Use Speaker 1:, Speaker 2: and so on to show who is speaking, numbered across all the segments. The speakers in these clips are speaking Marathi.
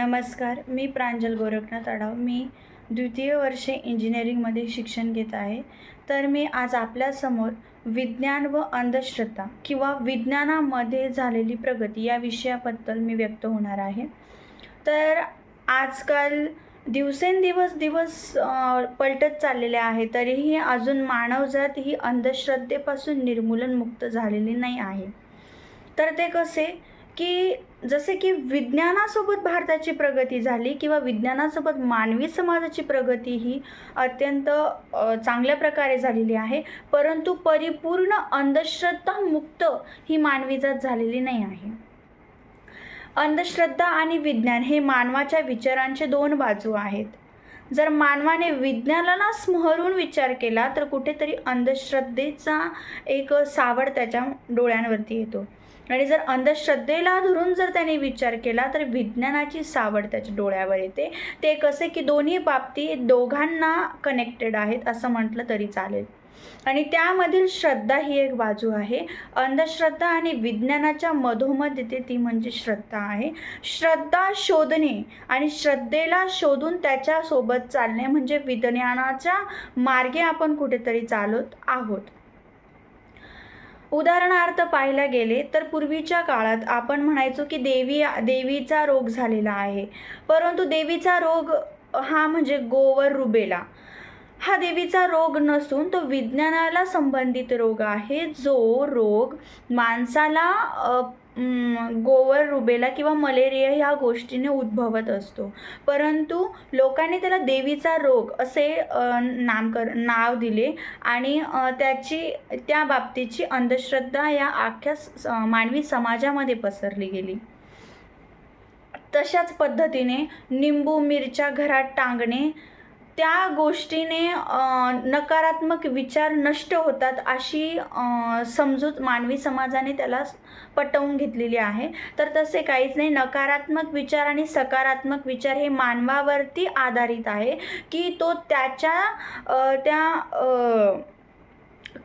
Speaker 1: नमस्कार मी प्रांजल गोरखनाथ आढाव. मी द्वितीय वर्षे इंजिनिअरिंगमध्ये शिक्षण घेत आहे. तर मी आज आपल्यासमोर विज्ञान व अंधश्रद्धा किंवा विज्ञानामध्ये झालेली प्रगती या विषयाबद्दल मी व्यक्त होणार आहे. तर आजकाल दिवसेंदिवस दिवस पलटत चाललेले आहे. तरीही अजून मानवजात ही अंधश्रद्धेपासून निर्मूलनमुक्त झालेली नाही आहे. तर ते कसे? की जसे की विज्ञानासोबत भारताची प्रगती झाली किंवा विज्ञानासोबत मानवी समाजाची प्रगती ही अत्यंत चांगल्या प्रकारे झालेली आहे परंतु परिपूर्ण अंधश्रद्धा मुक्त ही मानवी जात झालेली नाही आहे. अंधश्रद्धा आणि विज्ञान हे मानवाच्या विचारांचे दोन बाजू आहेत. जर मानवाने विज्ञानाला स्मरून विचार केला तर कुठेतरी अंधश्रद्धेचा एक सावड त्याच्या डोळ्यांवरती येतो. आणि जर अंधश्रद्धेला धरून जर त्याने विचार केला तर विज्ञानाची सावड त्याच्या डोळ्यावर येते. ते कसे की दोन्ही बाबती दोघांना कनेक्टेड आहेत असं म्हटलं तरी चालेल. आणि त्यामधील श्रद्धा ही एक बाजू आहे. अंधश्रद्धा आणि विज्ञानाच्या मधोमध येते ती म्हणजे श्रद्धा आहे. श्रद्धा शोधणे आणि श्रद्धेला शोधून त्याच्यासोबत चालणे म्हणजे विज्ञानाच्या मार्गे आपण कुठेतरी चालत आहोत. उदाहरणार्थ पाहायला गेले तर पूर्वीच्या काळात आपण म्हणायचो की देवी देवीचा रोग झालेला आहे. परंतु देवीचा रोग हा म्हणजे गोवर रुबेला. हा देवीचा रोग नसून तो विज्ञानाला संबंधित रोग आहे. जो रोग माणसाला गोवर रुबेला किंवा मलेरिया ह्या गोष्टीने उद्भवत असतो. परंतु लोकांनी त्याला देवीचा रोग असे नामकर नाव दिले आणि त्याची त्या बाबतीची अंधश्रद्धा या अख्ख्या स- मानवी समाजामध्ये पसरली गेली. तशाच पद्धतीने निंबू मिरच्या घरात टांगणे त्या गोष्टीने नकारात्मक विचार नष्ट होतात अशी समजूत मानवी समाजाने त्याला पटवून घेतलेली आहे. तर तसे काहीच नाही नकारात्मक विचार आणि सकारात्मक विचार हे मानवावरती आधारित आहे की तो त्याच्या त्या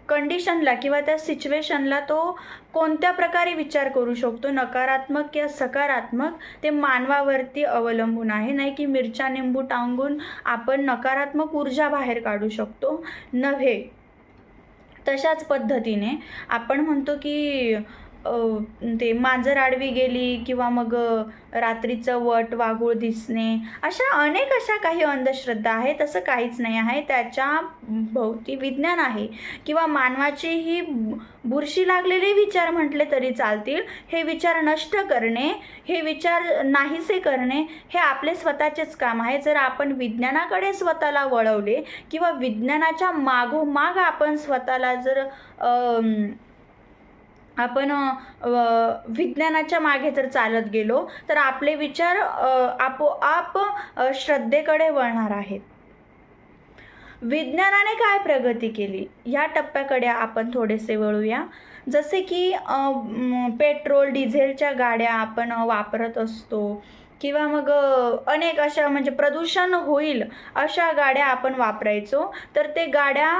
Speaker 1: कंडिशनला किंवा त्या सिच्युएशनला तो कोणत्या प्रकारे विचार करू शकतो? नकारात्मक किंवा सकारात्मक? ते मानवावरती अवलंबून आहे. नाही की मिरच्या निंबू टांगून आपण नकारात्मक ऊर्जा बाहेर काढू शकतो. नव्हे. तशाच पद्धतीने आपण म्हणतो की ते मांजर आडवी गेली किंवा मग रात्रीचं वट वाघूळ दिसणे अशा अनेक अशा काही अंधश्रद्धा आहे तसं काहीच नाही आहे. त्याच्या भोवती विज्ञान आहे. किंवा मानवाची ही बुरशी लागलेले विचार म्हटले तरी चालतील. हे विचार नष्ट करणे हे विचार नाहीसे करणे हे आपले स्वतःचेच काम आहे. जर आपण विज्ञानाकडे स्वतःला वळवले किंवा विज्ञानाच्या मागोमाग आपण स्वतःला जर आपण विज्ञानाच्या मागे जर चालत गेलो तर आपले विचार आपोआप श्रद्धेकडे वळणार आहेत. विज्ञानाने काय प्रगती केली? या टप्प्याकडे आपण थोडेसे वळूया. जसे की पेट्रोल डिझेलच्या गाड्या आपण वापरत असतो किंवा मग अनेक अशा म्हणजे प्रदूषण होईल अशा गाड्या आपण वापरायचो तर ते गाड्या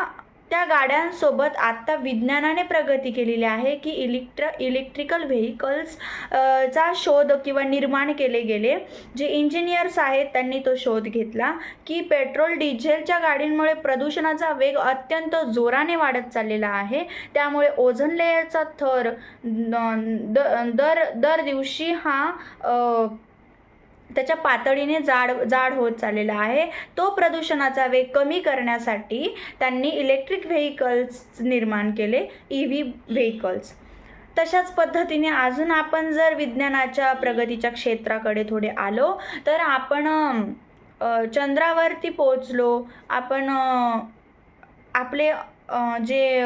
Speaker 1: त्या गाड्यांसोबत आत्ता विज्ञानाने प्रगती केलेली आहे की इलेक्ट्र इलेक्ट्रिकल व्हेकल्स चा शोध किंवा निर्माण केले गेले. जे इंजिनियर्स आहेत त्यांनी तो शोध घेतला की पेट्रोल डिझेलच्या गाडींमुळे प्रदूषणाचा वेग अत्यंत जोराने वाढत चाललेला आहे. त्यामुळे ओझन लेयरचा थर द- दर दर दिवशी हा त्याच्या पातळीने जाड जाड होत चाललेला आहे. तो प्रदूषणाचा वेग कमी करण्यासाठी त्यांनी इलेक्ट्रिक व्हेकल्स निर्माण केले ई व्ही व्हेकल्स तशाच पद्धतीने अजून आपण जर विज्ञानाच्या प्रगतीच्या क्षेत्राकडे थोडे आलो तर आपण चंद्रावरती पोचलो आपण आपले जे